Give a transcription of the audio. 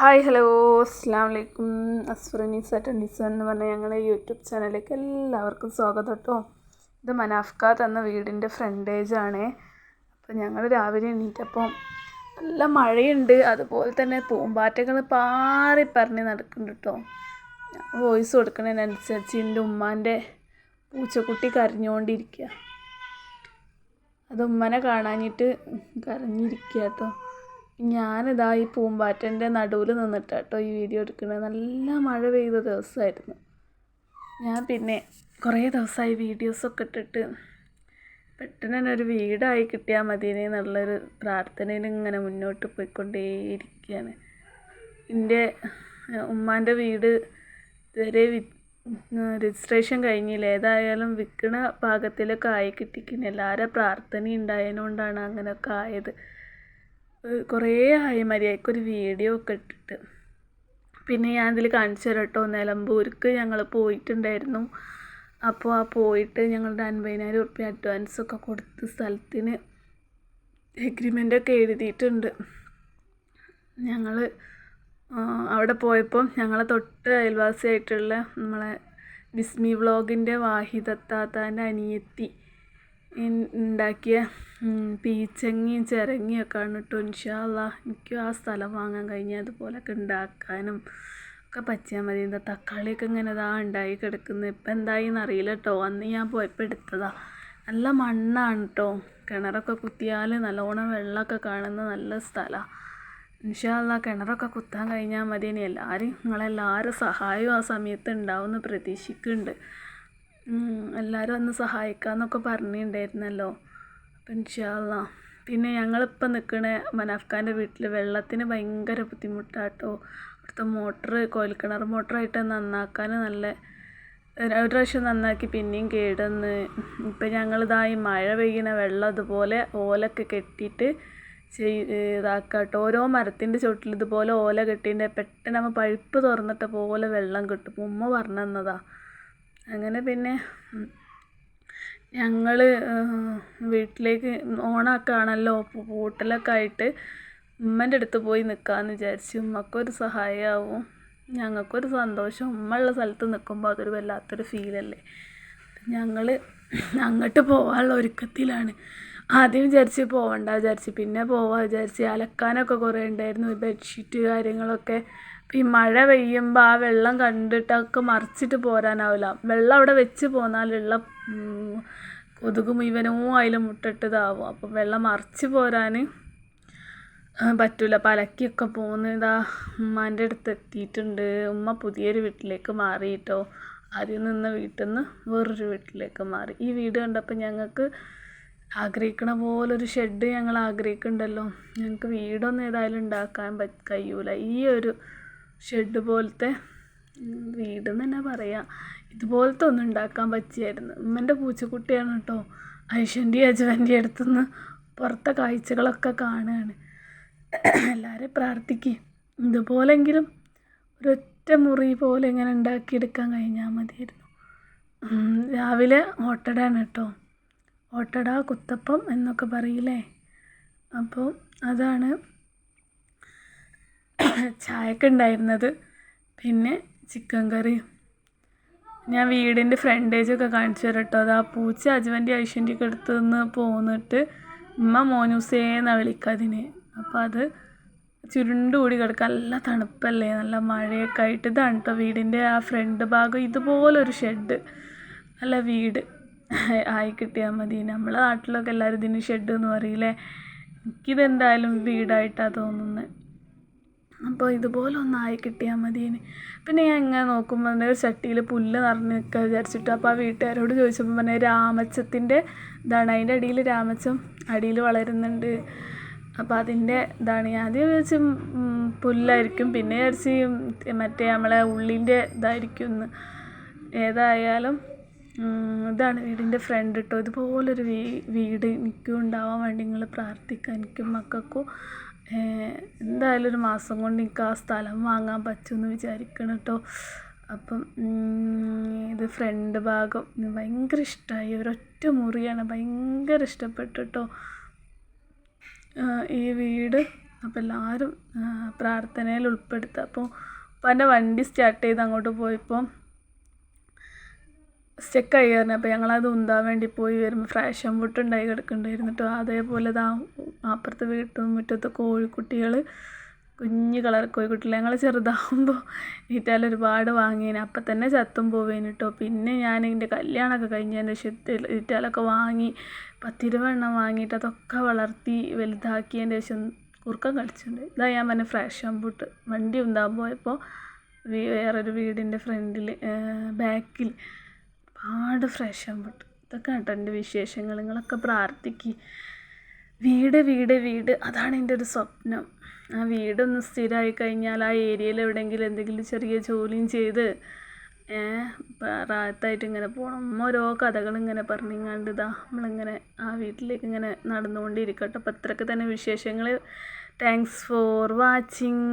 Hi hello അസ്സാം വലൈക്കും അസ്ഫുറനീസ twenty seven എന്ന് പറഞ്ഞ ഞങ്ങളുടെ യൂട്യൂബ് ചാനലിലേക്ക് എല്ലാവർക്കും സ്വാഗതം കേട്ടോ ഇത് മനാഫ്ക തന്ന വീടിന്റെ ആണ്. അപ്പോൾ ഞങ്ങൾ രാവിലെ എണീറ്റപ്പോൾ നല്ല മഴയുണ്ട്. അതുപോലെ തന്നെ പൂമ്പാറ്റകൾ പാറി പറഞ്ഞ് നടക്കുന്നുണ്ട് കേട്ടോ ഞാൻ വോയിസ് കൊടുക്കുന്നതിനനുസരിച്ച് എന്റെ ഉമ്മാന്റെ പൂച്ചക്കുട്ടി കരഞ്ഞുകൊണ്ടിരിക്കുക അത് ഉമ്മനെ കാണാനിട്ട് കരഞ്ഞിരിക്കുക കേട്ടോ ഞാനിതാ ഈ പൂമ്പാറ്റന്റെ നടുവിൽ നിന്നിട്ട് കേട്ടോ ഈ വീഡിയോ എടുക്കുന്നത് നല്ല മഴ പെയ്ത ദിവസമായിരുന്നു ഞാൻ പിന്നെ കുറേ ദിവസമായി വീഡിയോസൊക്കെ ഇട്ടിട്ട് പെട്ടെന്ന് തന്നെ ഒരു വീടായി കിട്ടിയാൽ മതിയെന്നേ എന്നുള്ളൊരു പ്രാർത്ഥനയിൽ ഇങ്ങനെ മുന്നോട്ട് പോയിക്കൊണ്ടേയിരിക്കുകയാണ്. എന്റെ ഉമ്മാന്റെ വീട് ഇതുവരെ വി രജിസ്ട്രേഷൻ കഴിഞ്ഞില്ല. ഏതായാലും വിൽക്കണ പാകത്തിലൊക്കെ ആയി കിട്ടിക്കുന്നു എല്ലാവരും പ്രാർത്ഥന ഉണ്ടായതുകൊണ്ടാണ് അങ്ങനെയൊക്കെ ആയത്. കുറേ ആയി മര്യാദയ്ക്കൊരു വീഡിയോ ഒക്കെ ഇട്ടിട്ട്. പിന്നെ ഞാൻ ഇതിൽ കാണിച്ചു തരാം കേട്ടോ നിലമ്പൂർക്ക് ഞങ്ങൾ പോയിട്ടുണ്ടായിരുന്നു. അപ്പോൾ ആ പോയിട്ട് ഞങ്ങളുടെ അൻപതിനായിരം ഉറുപ്പ്യ അഡ്വാൻസ് ഒക്കെ കൊടുത്ത് സ്ഥലത്തിന് എഗ്രിമെന്റൊക്കെ എഴുതിയിട്ടുണ്ട്. ഞങ്ങൾ അവിടെ പോയപ്പോൾ ഞങ്ങളെ തൊട്ട് അയൽവാസിയായിട്ടുള്ള നമ്മളെ വിസ്മി വ്ളോഗിന്റെ വാഹിദത്താത്താന്റെ അനിയത്തി ഉണ്ടാക്കിയ പീച്ചങ്ങയും ആണ് കേട്ടോ ഇൻഷാല്ല എനിക്കും ആ സ്ഥലം വാങ്ങാൻ കഴിഞ്ഞ അതുപോലൊക്കെ ഉണ്ടാക്കാനും ഒക്കെ പറ്റിയാൽ മതി. എന്താ തക്കാളിയൊക്കെ ഇങ്ങനെ ഇതാ ഉണ്ടായി കിടക്കുന്നത് ഇപ്പം എന്തായിന്ന് അറിയില്ല കേട്ടോ അന്ന് ഞാൻ പോയപ്പോൾ എടുത്തതാ. നല്ല മണ്ണാണ് കേട്ടോ കിണറൊക്കെ കുത്തിയാൽ നല്ലോണം വെള്ളമൊക്കെ കാണുന്ന നല്ല സ്ഥലമാണ് ഇൻഷാല്ല കിണറൊക്കെ കുത്താൻ കഴിഞ്ഞാൽ മതി ഇനി എല്ലാവരും നിങ്ങളെല്ലാവരും സഹായവും ആ സമയത്ത് ഉണ്ടാവുമെന്ന് പ്രതീക്ഷിക്കുന്നുണ്ട് എല്ലാവരും ഒന്ന് സഹായിക്കാമെന്നൊക്കെ പറഞ്ഞിട്ടുണ്ടായിരുന്നല്ലോ അപ്പം ഇൻഷാല്ല പിന്നെ ഞങ്ങളിപ്പോൾ നിൽക്കുന്ന മനാഫ്ഖാന്റെ വീട്ടിൽ വെള്ളത്തിന് ഭയങ്കര ബുദ്ധിമുട്ടാട്ടോ. അവിടുത്തെ മോട്ടർ കോൽക്കിണർ മോട്ടറായിട്ട് നന്നാക്കാൻ നല്ല ഒരു പ്രാവശ്യം നന്നാക്കി പിന്നെയും കേടന്ന് ഇപ്പം ഞങ്ങളിതായി മഴ പെയ്യുന്ന വെള്ളം അതുപോലെ ഓലൊക്കെ കെട്ടിയിട്ട് ചെയ് ഇതാക്കുക കേട്ടോ ഓരോ മരത്തിന്റെ ചുവട്ടിൽ ഇതുപോലെ ഓല കെട്ടിയിട്ട് പെട്ടെന്ന് നമ്മൾ പഴുപ്പ് തുറന്നിട്ട പോലെ വെള്ളം കിട്ടും. ഉമ്മ പറഞ്ഞു തന്നതാണ് അങ്ങനെ പിന്നെ ഞങ്ങൾ വീട്ടിലേക്ക് ഓണാക്കാണല്ലോ പൂട്ടലൊക്കെ ആയിട്ട് ഉമ്മന്റെ അടുത്ത് പോയി നിൽക്കാമെന്ന് വിചാരിച്ചു ഉമ്മക്കൊരു സഹായമാവും ഞങ്ങൾക്കൊരു സന്തോഷം. ഉമ്മ ഉള്ള സ്ഥലത്ത് നിൽക്കുമ്പോൾ അതൊരു വല്ലാത്തൊരു ഫീലല്ലേ ഞങ്ങൾ അങ്ങോട്ട് പോകാനുള്ള ഒരുക്കത്തിലാണ്. ആദ്യം വിചാരിച്ച് പോകണ്ട വിചാരിച്ച് പിന്നെ പോവാ വിചാരിച്ച് അലക്കാനൊക്കെ കുറേ ഉണ്ടായിരുന്നു. ബെഡ്ഷീറ്റ് കാര്യങ്ങളൊക്കെ ഈ മഴ പെയ്യുമ്പോൾ ആ വെള്ളം കണ്ടിട്ടൊക്കെ മറിച്ചിട്ട് പോരാനാവില്ല. വെള്ളം അവിടെ വെച്ച് പോന്നാലുള്ള കൊതുക് മുഴുവനും അതിൽ മുട്ടിട്ടതാവും. അപ്പം വെള്ളം മറിച്ച് പോരാൻ പറ്റില്ല അപ്പം അലക്കിയൊക്കെ പോകുന്ന ഇതാ ഉമ്മാന്റെ അടുത്ത് എത്തിയിട്ടുണ്ട്. ഉമ്മ പുതിയൊരു വീട്ടിലേക്ക് മാറിയിട്ടോ. ആദ്യം നിന്ന വീട്ടിൽ നിന്ന് വേറൊരു വീട്ടിലേക്ക് മാറി. ഈ വീട് കണ്ടപ്പോൾ ഞങ്ങൾക്ക് ആഗ്രഹിക്കണ പോലൊരു ഷെഡ് ഞങ്ങൾ ആഗ്രഹിക്കുന്നുണ്ടല്ലോ. ഞങ്ങൾക്ക് വീടൊന്നും ഏതായാലും ഉണ്ടാക്കാൻ പ കഴിയൂല. ഈ ഒരു ഷെഡ് പോലത്തെ വീടെന്ന് തന്നെ പറയാം. ഇതുപോലത്തെ ഒന്നും ഉണ്ടാക്കാൻ പറ്റിയായിരുന്നു. ഉമ്മന്റെ പൂച്ചക്കുട്ടിയാണ് കേട്ടോ ഐഷന്റെ അജുവന്റെ അടുത്തുനിന്ന് പുറത്തെ കാഴ്ചകളൊക്കെ കാണുകയാണ് എല്ലാവരും പ്രാർത്ഥിക്കുക ഇതുപോലെങ്കിലും ഒരൊറ്റ മുറി പോലെ ഇങ്ങനെ ഉണ്ടാക്കിയെടുക്കാൻ കഴിഞ്ഞാൽ മതിയായിരുന്നു. രാവിലെ ഓട്ടടാണ് കേട്ടോ ഓട്ടട കുത്തപ്പം എന്നൊക്കെ പറയില്ലേ? അപ്പോൾ അതാണ് ചായക്ക് ഉണ്ടായിരുന്നത്. പിന്നെ ചിക്കൻ കറി. ഞാൻ വീടിന്റെ ഫ്രണ്ടേജൊക്കെ കാണിച്ചു തരാം കേട്ടോ. അത് ആ പൂച്ച അജുവന്റെ ഐശ്വന്റെ ഒക്കെ അടുത്ത് നിന്ന് പോന്നിട്ട് ഉമ്മ മോനൂസേന്നാണ് വിളിക്കുക അതിന്. അപ്പോൾ അത് ചുരുണ്ടുകൂടി കിടക്കുക നല്ല തണുപ്പല്ലേ? നല്ല മഴയൊക്കെ ആയിട്ട് ഇതാണ് കേട്ടോ വീടിന്റെ ആ ഫ്രണ്ട് ഭാഗം. ഇതുപോലൊരു ഷെഡ് അല്ല വീട്. ആയി കിട്ടിയാൽ മതി. നമ്മളെ നാട്ടിലൊക്കെ എല്ലാവരും ഇതിന് ഷെഡ് എന്ന് പറയില്ലേ എനിക്കിതെന്തായാലും വീടായിട്ടാണ് തോന്നുന്നത് അപ്പോൾ ഇതുപോലെ ഒന്നായി കിട്ടിയാൽ മതി പിന്നെ ഞാൻ ഇങ്ങനെ നോക്കുമ്പോൾ ഒരു ചട്ടിയിൽ പുല്ല് നിറഞ്ഞ് നിൽക്കുക വിചാരിച്ചിട്ട് അപ്പോൾ ആ വീട്ടുകാരോട് ചോദിച്ചപ്പോൾ പറഞ്ഞ രാമച്ചത്തിന്റെ ഇതാണ് അതിന്റെ അടിയിൽ രാമച്ചം അടിയിൽ വളരുന്നുണ്ട്. അപ്പോൾ അതിന്റെ ഇതാണ്. ആദ്യം വിചാരിച്ച് പുല്ലായിരിക്കും. പിന്നെ വിചാരിച്ച് മറ്റേ നമ്മളെ ഉള്ളിന്റെ ഇതായിരിക്കും ഏതായാലും ഇതാണ് വീടിന്റെ ഫ്രണ്ട് കേട്ടോ ഇതുപോലൊരു വീട് എനിക്കും ഉണ്ടാവാൻ വേണ്ടി നിങ്ങൾ പ്രാർത്ഥിക്കുക എനിക്കും മക്കൾക്കും എന്തായാലും ഒരു മാസം കൊണ്ട് എനിക്ക് ആ സ്ഥലം വാങ്ങാൻ പറ്റുമെന്ന് വിചാരിക്കണം കേട്ടോ അപ്പം ഇത് ഫ്രണ്ട് ഭാഗം ഭയങ്കര ഇഷ്ടമായി ഒരൊറ്റ മുറിയാണ് ഭയങ്കര ഇഷ്ടപ്പെട്ടു കേട്ടോ ഈ വീട് അപ്പോൾ എല്ലാവരും പ്രാർത്ഥനയിൽ ഉൾപ്പെടുത്തുക അപ്പോൾ അപ്പം എന്റെ വണ്ടി സ്റ്റാർട്ട് ചെയ്ത് അങ്ങോട്ട് പോയപ്പോൾ സ്റ്റെക്കായി കാരണം അപ്പോൾ ഞങ്ങളത് ഉന്താൻ വേണ്ടി പോയി വരുമ്പോൾ ഫ്രാഷൻ ഫുട്ട് ഉണ്ടായി കിടക്കുന്നുണ്ടായിരുന്നു. കേട്ടോ അതേപോലെ ഇതാ അപ്പുറത്തെ വീട്ടും മുറ്റത്തെ കോഴിക്കുട്ടികൾ കുഞ്ഞ് കളർ കോഴിക്കുട്ടികൾ ഞങ്ങൾ ചെറുതാകുമ്പോൾ ഈറ്റാൽ ഒരുപാട് വാങ്ങിയേനെ അപ്പം തന്നെ ചത്തും പോവേന് കേട്ടോ പിന്നെ ഞാൻ എന്റെ കല്യാണമൊക്കെ കഴിഞ്ഞതിന് ശേഷം ഈറ്റാലൊക്കെ വാങ്ങി പത്തിരുവെണ്ണം വാങ്ങിയിട്ട് അതൊക്കെ വളർത്തി വലുതാക്കിയതിന്റെ ശേഷം കുറുക്കം കളിച്ചിട്ടുണ്ട്. ഇതാ ഞാൻ പറഞ്ഞ ഫ്രാഷൻ അമ്പൂട്ട് വണ്ടി ഉണ്ടാകാൻ പോയപ്പോൾ വേറൊരു വീടിന്റെ ഫ്രണ്ടിൽ ബാക്കിൽ ഒരുപാട് ഫ്രഷ് അമ്പൂട്ട് ഇതൊക്കെ കേട്ടോ എന്റെ വിശേഷങ്ങൾ നിങ്ങളൊക്കെ പ്രാർത്ഥിക്ക്. വീട് വീട് വീട്. അതാണ് എന്റെ ഒരു സ്വപ്നം. ആ വീടൊന്ന് സ്ഥിരമായി കഴിഞ്ഞാൽ ആ ഏരിയയിൽ എവിടെയെങ്കിലും എന്തെങ്കിലും ചെറിയ ജോലിയും ചെയ്ത് റാത്തായിട്ട് ഇങ്ങനെ പോകണം ഓരോ കഥകൾ ഇങ്ങനെ പറഞ്ഞിങ്ങാണ്ട് ഇതാ നമ്മളിങ്ങനെ ആ വീട്ടിലേക്ക് ഇങ്ങനെ നടന്നുകൊണ്ടിരിക്കട്ടെ. അപ്പോൾ അത്രയൊക്കെ തന്നെ വിശേഷങ്ങൾ. Thanks for watching